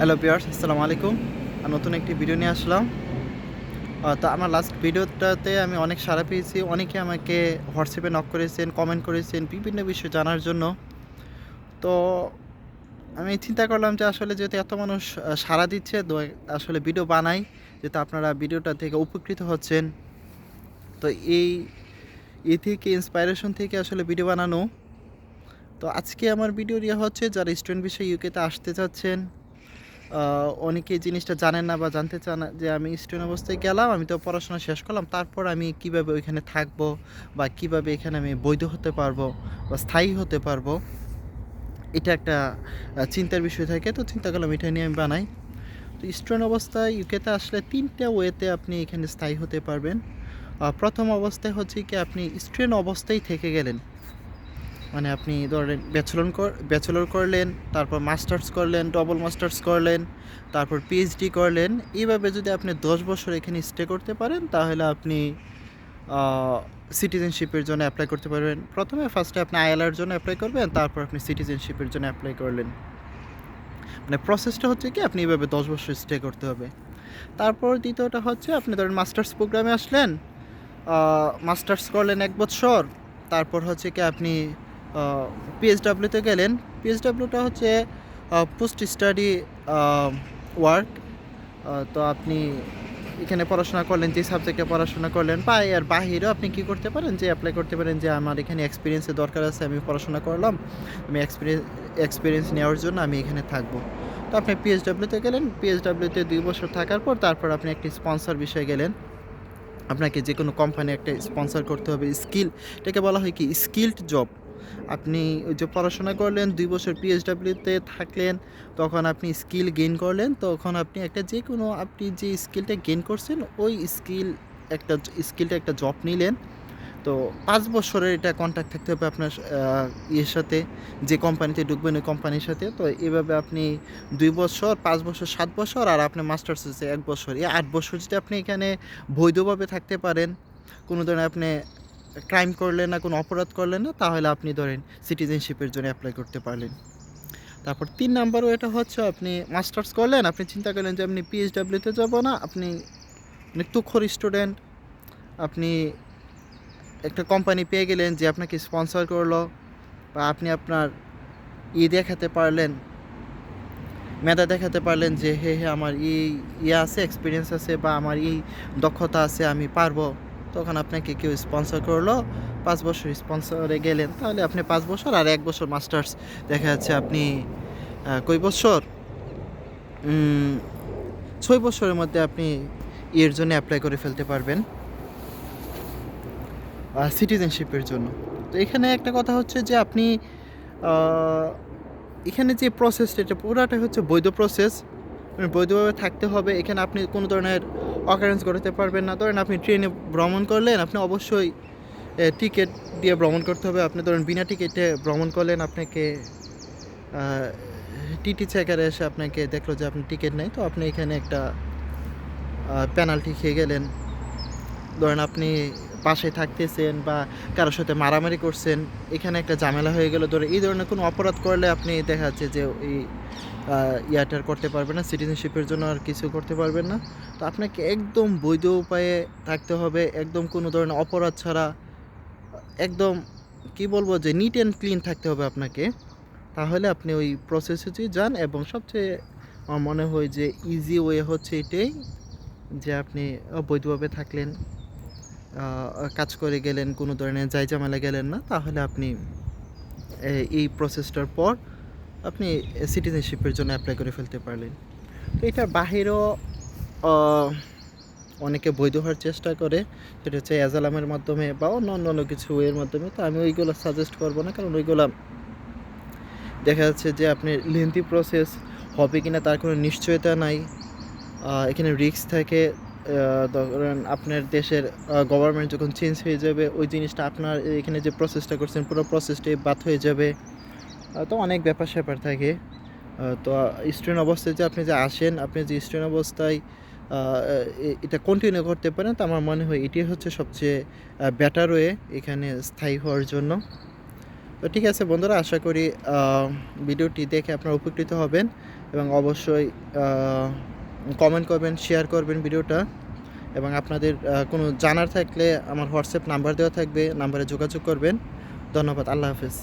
Hello বিয়ার্স আসসালামু আলাইকুম। নতুন একটি ভিডিও নিয়ে আসলাম। তো আমার লাস্ট ভিডিওটাতে আমি অনেক সাড়া পেয়েছি। অনেকে আমাকে হোয়াটসঅ্যাপে নক করেছেন কমেন্ট করেছেন, বিভিন্ন বিষয় জানার জন্য। তো আমি চিন্তা করলাম যে আসলে যেহেতু এত মানুষ সাড়া দিচ্ছে, তো আসলে ভিডিও বানাই, যেহেতু আপনারা ভিডিওটা থেকে উপকৃত হচ্ছেন। তো এই এ থেকে ইন্সপাইরেশন থেকে আসলে ভিডিও বানানো। তো আজকে আমার ভিডিও ইয়ে হচ্ছে যারা স্টুডেন্ট বিষয়ে ইউকেতে আসতে চাচ্ছেন। অনেকে জিনিসটা জানেন না বা জানতে চান যে আমি স্টুডেন্ট অবস্থায় গেলাম, আমি তো পড়াশোনা শেষ করলাম, তারপর আমি কীভাবে ওইখানে থাকব বা কীভাবে এখানে আমি বৈধ হতে পারব বা স্থায়ী হতে পারব, এটা একটা চিন্তার বিষয় থাকে। তো চিন্তা করলাম এটা নিয়ে আমি বানাই। তো স্টুডেন্ট অবস্থায় ইউকেতে আসলে তিনটা ওয়েতে আপনি এখানে স্থায়ী হতে পারবেন। প্রথম অবস্থায় হচ্ছে কি আপনি স্টুডেন্ট অবস্থায় থেকে গেলেন। মানে আপনি ধরেন ব্যাচেলর ব্যাচেলর করলেন, তারপর মাস্টার্স করলেন ডবল মাস্টার্স করলেন, তারপর পিএইচডি করলেন এইভাবে যদি আপনি দশ বছর এখানে স্টে করতে পারেন, তাহলে আপনি সিটিজেনশিপের জন্য অ্যাপ্লাই করতে পারবেন। প্রথমে ফার্স্টে আপনি আইএলআর জন্য অ্যাপ্লাই করবেন, তারপর আপনি সিটিজেনশিপের জন্য অ্যাপ্লাই করলেন। মানে প্রসেসটা হচ্ছে কি, আপনি এইভাবে দশ বছর স্টে করতে হবে। তারপর দ্বিতীয়টা হচ্ছে, আপনি ধরেন মাস্টার্স প্রোগ্রামে আসলেন মাস্টার্স করলেন এক বছর, তারপর হচ্ছে কি আপনি পিএইচডাব্লিউতে গেলেন। পিএইচডাব্লিউটা হচ্ছে পোস্ট স্টাডি ওয়ার্ক তো আপনি এখানে পড়াশোনা করলেন, যে সাবজেক্টে পড়াশোনা করলেন, বা এর বাহিরেও আপনি কি করতে পারেন? যে অ্যাপ্লাই করতে পারেন, যে আমার এখানে এক্সপিরিয়েন্সের দরকার আছে, আমি পড়াশোনা করলাম, আমি এক্সপিরিয়েন্স এক্সপিরিয়েন্স নেওয়ার জন্য আমি এখানে থাকব। তো আপনি পিএইচডাব্লিউতে গেলেন পিএইচডাব্লিউতে দুই বছর থাকার পর তারপর আপনি একটি স্পন্সর বিষয়ে গেলেন। আপনাকে যে কোনো কোম্পানি একটা স্পন্সর করতে হবে। স্কিল এটাকে বলা হয় কি? স্কিল্ড জব আপনি ওই যে পড়াশোনা করলেন, দুই বছর পিএইচডাব্লিউতে থাকলেন, তখন আপনি স্কিল গেইন করলেন, তখন আপনি একটা যে কোনো আপনি যে স্কিলটা গেইন করছেন, ওই স্কিল একটা স্কিলটা একটা জব নিলেন। তো পাঁচ বছরের এটা কন্ট্যাক্ট থাকতে হবে আপনার ইয়ের সাথে, যে কোম্পানিতে ঢুকবেন ওই কোম্পানির সাথে। তো এভাবে আপনি দুই বছর, পাঁচ বছর, সাত বছর, আর আপনি মাস্টার্স হচ্ছে এক বছর। এই আট বছর যদি আপনি এখানে বৈধভাবে থাকতে পারেন, কোনো ধরনের আপনি ক্রাইম করলেন না, কোনো অপরাধ করলেন না, তাহলে আপনি ধরেন সিটিজেনশিপের জন্য অ্যাপ্লাই করতে পারলেন। তারপর তিন নাম্বারও এটা হচ্ছে আপনি মাস্টার্স করলেন, আপনি চিন্তা করলেন যে আপনি পিএইচডাব্লিউতে যাব না, আপনি অনেক তুখর স্টুডেন্ট আপনি একটা কোম্পানি পেয়ে গেলেন যে আপনাকে স্পন্সর করল, বা আপনি আপনার ই দেখাতে পারলেন, মেধা দেখাতে পারলেন যে হে হে, আমার এই ইয়ে আছে এক্সপিরিয়েন্স আছে, বা আমার এই দক্ষতা আছে, আমি পারব। তখন আপনাকে কেউ স্পন্সর করল, পাঁচ বছর স্পন্সরে গেলেন। তাহলে আপনি পাঁচ বছর আর এক বছর মাস্টার্স দেখা যাচ্ছে আপনি কই বছর? ছয় বছরের মধ্যে আপনি এর জন্য অ্যাপ্লাই করে ফেলতে পারবেন। সিটিজেনশিপের জন্য। তো এখানে একটা কথা হচ্ছে যে আপনি এখানে যে প্রসেসটা এটা পুরাটা হচ্ছে বৈধ প্রসেস বৈধভাবে থাকতে হবে। এখানে আপনি কোনো ধরনের অকারেন্স করতে পারবেন না। ধরেন আপনি ট্রেনে ভ্রমণ করলেন, আপনি অবশ্যই টিকিট দিয়ে ভ্রমণ করতে হবে। আপনি ধরেন বিনা টিকিটে ভ্রমণ করলেন, আপনাকে টিটি চেকারে এসে আপনাকে দেখল যে আপনি টিকিট নেই, তো আপনি এখানে একটা পেনাল্টি খেয়ে গেলেন। ধরেন আপনি বাসায় থাকতেছেন বা কারোর সাথে মারামারি করছেন, এখানে একটা ঝামেলা হয়ে গেল ধরে, এই ধরনের কোনো অপরাধ করলে আপনি দেখা যাচ্ছে যে এই ইয়াটার করতে পারবেন না সিটিজেনশিপের জন্য আর কিছু করতে পারবেন না। তো আপনাকে একদম বৈধ উপায়ে থাকতে হবে, একদম কোনো ধরনের অপরাধ ছাড়া, একদম কি বলব যে নিট অ্যান্ড ক্লিন থাকতে হবে আপনাকে। তাহলে আপনি ওই প্রসেসে যান এবং সবচেয়ে আমার মনে হয় যে ইজি ওয়ে হচ্ছে এটাই যে আপনি অবৈধভাবে থাকলেন। কাজ করে গেলেন, কোনো ধরনের ঝামেলা গেলেন না, তাহলে আপনি এই প্রসেসটার পর আপনি সিটিজেনশিপের জন্য অ্যাপ্লাই করে ফেলতে পারলেন। তো এটার বাহিরেও অনেকে বৈধ হওয়ার চেষ্টা করে, সেটা হচ্ছে অ্যাজালামের মাধ্যমে বা অন্য অন্য কিছু ওয়ের মাধ্যমে, তো আমি ওইগুলো সাজেস্ট করব না, কারণ ওইগুলো দেখা যাচ্ছে যে আপনি লেন্থি প্রসেস হবে কিনা তার কোনো নিশ্চয়তা নাই এখানে রিস্ক থাকে ধরেন আপনার দেশের গভর্নমেন্ট যখন চেঞ্জ হয়ে যাবে, ওই জিনিসটা আপনার এখানে যে প্রসেসটা করছেন, পুরো প্রসেসটাই বাদ হয়ে যাবে। তো অনেক ব্যাপার স্যাপার থাকে। তো স্টুডেন্ট অবস্থায় যে আপনি যে আসেন, আপনি যে স্টুডেন্ট অবস্থায় এটা কন্টিনিউ করতে পারেন, তো আমার মনে হয় এটি হচ্ছে সবচেয়ে বেটার ওয়ে এখানে স্থায়ী হওয়ার জন্য। তো ঠিক আছে বন্ধুরা, আশা করি ভিডিওটি দেখে আপনারা উপকৃত হবেন এবং অবশ্যই কমেন্ট করবেন শেয়ার করবেন ভিডিওটা। এবং আপনাদের কোনো জানার থাকলে আমার হোয়াটসঅ্যাপ নাম্বার দেওয়া থাকবে নাম্বারে যোগাযোগ করবেন। ধন্যবাদ, আল্লাহ হাফেজ।